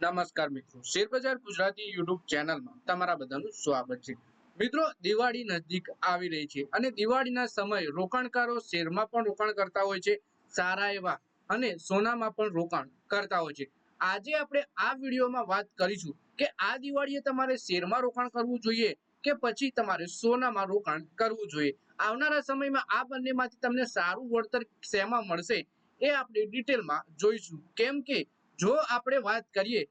નમસ્કાર મિત્રો. શેરબજાર ગુજરાતી યુટ્યુબ ચેનલમાં તમારા બધાનું સ્વાગત છે. મિત્રો, દિવાળી નજીક આવી રહી છે અને દિવાળીના સમયે રોકાણકારો શેરમાં પણ રોકાણ કરતા હોય છે, સારા એવા અને સોનામાં પણ રોકાણ કરતા હોય છે. આજે આપણે આ વિડીયોમાં વાત કરીશું કે આ દિવાળીએ તમારે શેરમાં રોકાણ કરવું જોઈએ કે પછી તમારે સોનામાં રોકાણ કરવું જોઈએ. આવનારા સમયમાં આ બંનેમાંથી તમને સારું વળતર શેમાં મળશે એ આપણે ડિટેલમાં જોઈશું. કેમ કે જો આપણે વાત કરીએ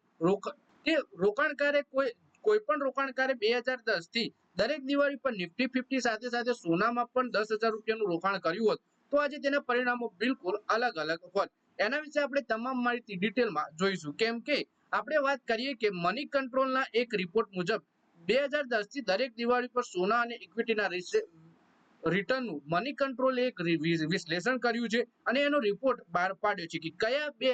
કે રોકાણકારે કોઈ કોઈ પણ રોકાણકારે બે હજાર દસ દરેક દિવાળી પર નિફ્ટી ફિફ્ટી સાથે સાથે સોનામાં પણ દસ હજાર રૂપિયાનું રોકાણ કર્યું હોત, તો આજે તેના પરિણામો બિલકુલ અલગ અલગ હોત. એના વિશે આપણે તમામ માહિતી ડિટેલમાં જોઈશું. કેમ કે આપણે વાત કરીએ કે મની કંટ્રોલના એક રિપોર્ટ મુજબ બે હજાર દસથી દરેક દિવાળી પર સોના અને ઇક્વિટીના રિટર્નનું મની કંટ્રોલે એક વિશ્લેષણ કર્યું છે અને એનો રિપોર્ટ બહાર પાડ્યો છે કે કયા બે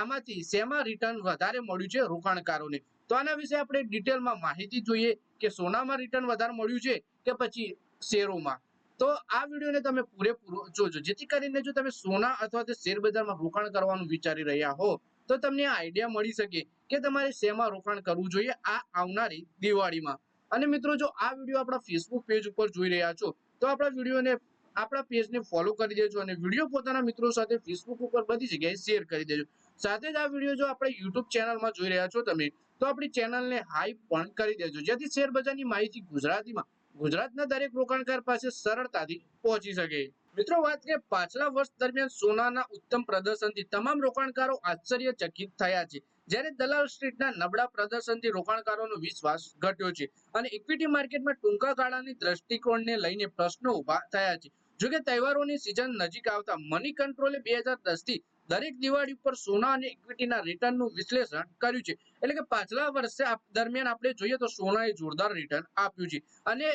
આમાંથી શેમાં રિટર્ન વધારે મળ્યું છે રોકાણકારોને? તો આના વિશે આપણે ડિટેલમાં માહિતી જોઈએ કે સોનામાં રિટર્ન વધારે મળ્યું છે કે પછી શેરોમાં? તો આ વિડીયોને તમે પૂરેપૂરો જોજો. જેથી કરીને જો તમે સોના અથવા તો શેર બજારમાં રોકાણ કરવાનું વિચારી રહ્યા હો, તો તમને આઈડિયા મળી શકે કે તમારે શેમાં રોકાણ કરવું જોઈએ આ આવનારી દિવાળીમાં. અને મિત્રો, જો આ વીડિયો આપણા ફેસબુક પેજ ઉપર જોઈ રહ્યા છો, તો આપણા વિડીયોને, આપણા પેજને ફોલો કરી દેજો અને વીડિયો પોતાના મિત્રો સાથે ફેસબુક ઉપર બધી જગ્યાએ શેર કરી દેજો. સાથે જ આ વીડિયો જો આપણે યુટ્યુબ ચેનલમાં જોઈ રહ્યા છો તમે, તો આપણી ચેનલને હાઈપ પણ કરી દેજો. જેથી શેર માહિતી ગુજરાતીમાં, ગુજરાતના દરેક રોકાણકાર પાસે સરળતાથી પહોંચી શકે. મિત્રો, વાત કે પાછલા વર્ષ દરમિયાન સોનાના ઉત્તમ પ્રદર્શનથી તમામ રોકાણકારો આશ્ચર્યચકિત થયા છે. જ્યારે દલાલ સ્ટ્રીટના નબળા પ્રદર્શનથી રોકાણકારોનો વિશ્વાસ ઘટ્યો છે અને ઇક્વિટી માર્કેટમાં ટૂંકા ગાળાની દ્રષ્ટિકોણને લઈને પ્રશ્નો ઊભા થયા છે. જોકે તહેવારોની સિઝન નજીક આવતા મની કંટ્રોલે બે હજાર દસથી દરેક દિવાળી ઉપર સોના અને ઇક્વિટીના રિટર્નનું વિશ્લેષણ કર્યું છે. એટલે કે પાછલા વર્ષે દરમિયાન આપણે જોઈએ તો સોનાએ જોરદાર રિટર્ન આપ્યું છે. અને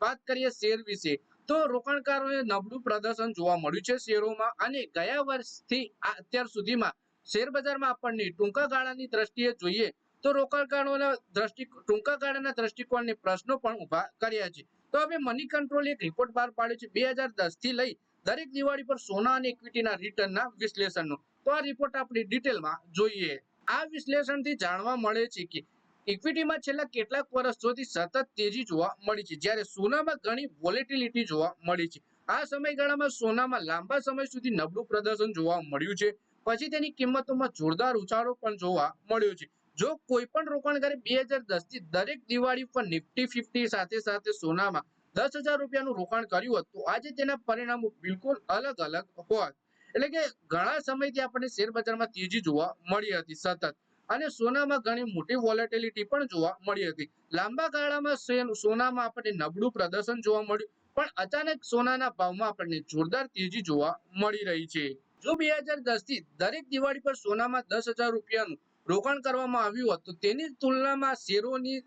વાત કરીએ શેર વિશે, તો રોકાણકારોએ નબળું પ્રદર્શન જોવા મળ્યું છે શેરોમાં અને ગયા વર્ષથી અત્યાર સુધીમાં શેર બજારમાં આપણને ટૂંકા ગાળાની દ્રષ્ટિએ જોઈએ તો રોકાણકારોના દ્રષ્ટિ, ટૂંકા ગાળાના દ્રષ્ટિકોણને પ્રશ્નો પણ ઊભા કર્યા છે. તો હવે મની કંટ્રોલ એક રિપોર્ટ બહાર પાડ્યો છે. બે હજાર દસથી લઈ દરેક દિવાળી પર સોના અને ઇક્વિટીના રિટર્નના વિશ્લેષણનો. તો આ રિપોર્ટ આપણે ડિટેલમાં જોઈએ. આ વિશ્લેષણથી જાણવા મળે છે કે ઇક્વિટીમાં છેલ્લા કેટલાક વર્ષોથી સતત તેજી જોવા મળી છે, જ્યારે સોનામાં ઘણી વોલેટિલિટી જોવા મળી છે. આ સમયગાળામાં સોનામાં લાંબા સમય સુધી નબળું પ્રદર્શન જોવા મળ્યું છે. પછી તેની કિંમતોમાં જોરદાર ઉછાળો પણ જોવા મળ્યો છે. જો કોઈ પણ રોકાણકારે બે હજાર દસથી દરેક દિવાળી પર નિફ્ટી, ફિફ્ટી સાથે સાથે સોનામાં દસ હજાર રૂપિયાનું રોકાણ કર્યું હતું આજે તેના પરિણામો બિલકુલ અલગ અલગ હોત. એટલે કે ઘણા સમયથી આપણને શેર બજારમાં તેજી જોવા મળી હતી સતત. અને સોનામાં ઘણી મોટી વોલેટિલિટી પણ જોવા મળી હતી. લાંબા ગાળામાં સોનામાં આપણને નબળું પ્રદર્શન જોવા મળ્યું, પણ અચાનક સોનાના ભાવમાં આપણને જોરદાર તેજી જોવા મળી રહી છે. જો બે હજાર દસથી દરેક દિવાળી પર સોનામાં દસ હજાર રૂપિયાનું રોકાણ કરવામાં આવ્યું હોત તેની તુલનામાં શેરોની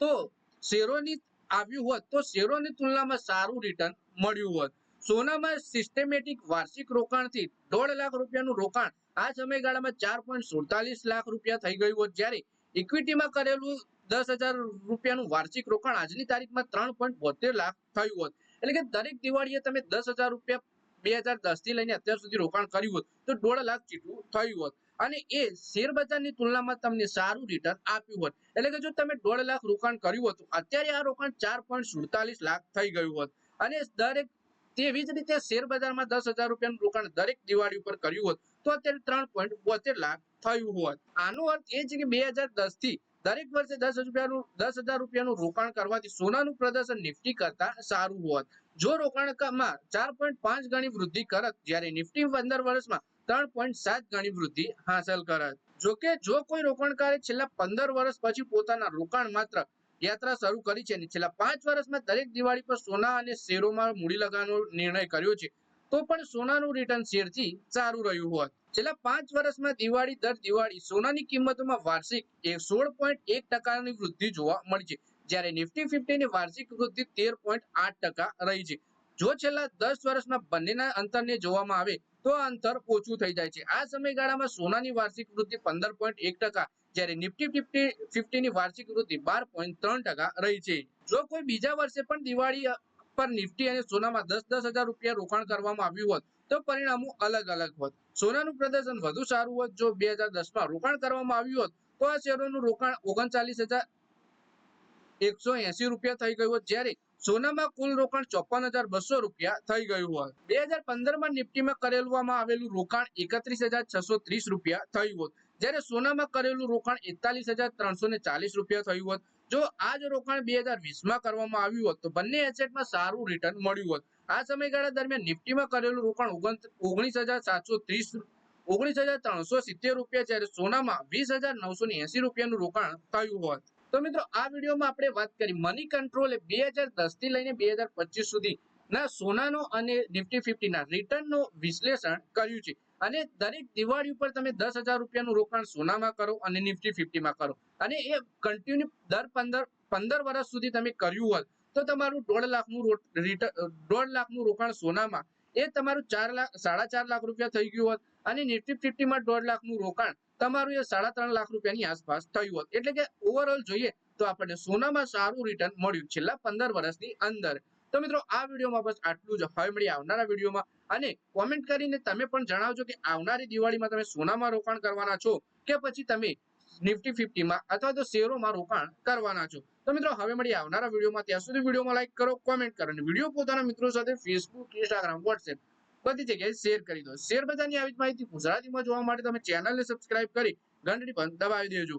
તો શેરોની આવ્યું હોત તો શેરોની તુલનામાં સારું રિટર્ન મળ્યું હોત. સોનામાં સિસ્ટેમેટિક વાર્ષિક રોકાણથી દોઢ લાખ રૂપિયાનું રોકાણ આ સમયગાળામાં ચાર પોઈન્ટ સુડતાલીસ લાખ રૂપિયા થઈ ગયું હોત. જ્યારે ઇક્વિટીમાં કરેલું દસ હજાર રૂપિયાનું વાર્ષિક રોકાણ આજની તારીખમાં ત્રણ પોઈન્ટ બોતેર લાખ થયું હોત. એટલે કે દરેક દિવાળીએ તમે દસ હજાર રૂપિયા બે હજાર દસથી લઈને અત્યાર સુધી રોકાણ કર્યું હોત તો દોઢ લાખ જેટલું થયું હોત. અને એ શેર બજારની તુલનામાં તમને સારું રિટર્ન આપ્યું હોત. એટલે કે જો તમે દોઢ લાખ રોકાણ કર્યું હતું, અત્યારે આ રોકાણ ચાર પોઈન્ટ સુડતાલીસ લાખ થઈ ગયું હોત. અને દરેક તેવી જ રીતે શેર બજારમાં દસ હજાર રૂપિયાનું રોકાણ દરેક દિવાળી ઉપર કર્યું હોત, તો અત્યારે ત્રણ પોઈન્ટ બોતેર લાખ થયું હોત. આનો અર્થ એ છે કે બે હજાર દસથી દરેક વર્ષે દસ રૂપિયાનું, દસ હજાર રૂપિયાનું રોકાણ કરવાથી સોનાનું પ્રદર્શન નિફ્ટી કરતા સારું હોત. જો રોકાણમાં ચાર પોઈન્ટ પાંચ ગણી વૃદ્ધિ કરત, જ્યારે નિફ્ટી પંદર વર્ષમાં ત્રણ પોઈન્ટ સાત ગણી વૃદ્ધિ હાંસલ કરત જોકે, જો કોઈ રોકાણકારે છેલ્લા પંદર વર્ષ પછી પોતાના રોકાણ માત્ર યાત્રા શરૂ કરી છે અને છેલ્લા પાંચ વર્ષમાં દરેક દિવાળી પર સોના અને શેરોમાં મૂડી લગાવવાનો નિર્ણય કર્યો છે, તો પણ સોનાનું રિટર્ન શેરથી સારું રહ્યું હોત. છેલ્લા પાંચ વર્ષમાં દિવાળી દર દિવાળી સોનાની કિંમતોમાં વાર્ષિક સોળ પોઈન્ટ એક ટકાની વૃદ્ધિ જોવા મળી છે, જ્યારે નિફ્ટી ફિફ્ટીની વાર્ષિક વૃદ્ધિ તેર પોઈન્ટ આઠ ટકા રહી છે. જો છેલ્લા દસ વર્ષના બંનેના અંતરને જોવામાં આવે તો આ અંતર ઓછું થઈ જાય છે. આ સમયગાળામાં સોનાની વાર્ષિક વૃદ્ધિ પંદર જ્યારે નિફ્ટી ફિફ્ટી, ફિફ્ટીની વાર્ષિક વૃદ્ધિ બાર પોઈન્ટ ત્રણ ટકા રહી છે. જો કોઈ બીજા વર્ષે પણ દિવાળી પર નિફ્ટી અને સોનામાં દસ દસ હજાર રૂપિયા રોકાણ કરવામાં આવ્યું હોત, તો પરિણામો અલગ અલગ હોત. સોનાનું પ્રદર્શન વધુ સારું હોત જો બે હજાર દસમાં રોકાણ કરવામાં આવ્યું હોત, તો આ શેરોનું રોકાણ ઓગણચાલીસ હજાર એકસો એસી રૂપિયા થઈ ગયું હોત. જ્યારે સોનામાં કુલ રોકાણ ચોપન હજાર બસો રૂપિયા થઈ ગયું હોત બે હજાર પંદરમાં નિફ્ટીમાં કરેલવામાં આવેલું રોકાણ એકત્રીસ હજાર છસો ત્રીસ રૂપિયા થયું હોત. જ્યારે સોનામાં કરેલું રોકાણ એકતાલીસ હજાર ત્રણસો ને ચાલીસ રૂપિયા થયું હોત. જો આ જ રોકાણ બે હજાર વીસમાં કરવામાં આવ્યું હોત, તો બંને એસેટમાં સારું રિટર્ન મળ્યું હોત. આ સમયગાળા દરમિયાન નિફ્ટીમાં કરેલું રોકાણ ઓગણીસ હજાર સાતસો ત્રીસ, ઓગણીસ હજાર ત્રણસો સિત્તેર રૂપિયા, જ્યારે સોનામાં વીસ હજાર નવસો ને એસી રૂપિયાનું રોકાણ થયું હોત. તો મિત્રો, આ વિડીયોમાં આપણે વાત કરી મની કંટ્રોલે બે હજાર દસથી લઈને બે હજાર પચીસ સુધી ના સોનાનો અને નિફ્ટી ફિફ્ટીના રિટર્નનું વિશ્લેષણ કર્યું છે. અને દરેક દિવાળી ઉપર તમે દસ હજાર રૂપિયાનું રોકાણ સોનામાં કરો અને નિફ્ટી ફિફ્ટીમાં કરો. અને એ કન્ટિન્યુ દર પંદર પંદર વર્ષ સુધી તમે કર્યું હોત, તો તમારું દોઢ લાખનું રિટર્ન દોઢ લાખનું રોકાણ સોનામાં એ તમારું ચાર લાખ, સાડા ચાર લાખ રૂપિયા થઈ ગયું હોત. અને નિફ્ટી ફિફ્ટીમાં દોઢ લાખનું રોકાણ તમારું એ સાડા ત્રણ લાખ રૂપિયાની આસપાસ થયું હોત. એટલે કે ઓવરઓલ જોઈએ તો આપણને સોનામાં સારું રિટર્ન મળ્યું છેલ્લા પંદર વર્ષની અંદર. તો મિત્રો, આ વિડીયોમાં બસ આટલું જ. હવે મળી આવનારા વિડીયોમાં. અને કોમેન્ટ કરીને તમે પણ જણાવજો કે આવનારી દિવાળીમાં તમે સોનામાં રોકાણ કરવાના છો કે પછી તમે નિફ્ટી ફિફ્ટીમાં અથવા તો શેરોમાં રોકાણ કરવાના છો. તો મિત્રો, હવે મળી આવનારા વિડીયોમાં. ત્યાં સુધી વિડીયોમાં લાઈક કરો કોમેન્ટ કરો. અને વીડિયો પોતાના મિત્રો સાથે ફેસબુક ઇન્સ્ટાગ્રામ વોટ્સએપ બધી જગ્યાએ શેર કરી દો. શેર બજારની આવી જ માહિતી ગુજરાતીમાં જોવા માટે તમે ચેનલને સબસ્ક્રાઇબ કરી ઘંટડી પણ દબાવી દેજો.